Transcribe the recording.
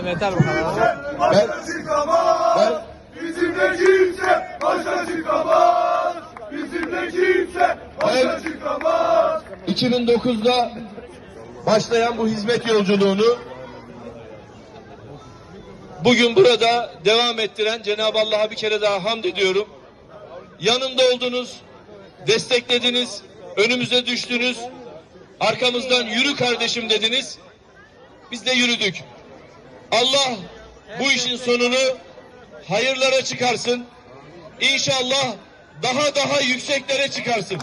Yeter bu kadar. Ben, ben Bizimle kimse başa çıkamaz. Bizimle kimse başa çıkamaz. 2009'da başlayan bu hizmet yolculuğunu bugün burada devam ettiren Cenab-ı Allah'a bir kere daha hamd ediyorum. Yanında oldunuz, desteklediniz, önümüze düştünüz, arkamızdan yürü kardeşim dediniz. Biz de yürüdük. Allah bu işin sonunu hayırlara çıkarsın. İnşallah daha daha yükseklere çıkarsın.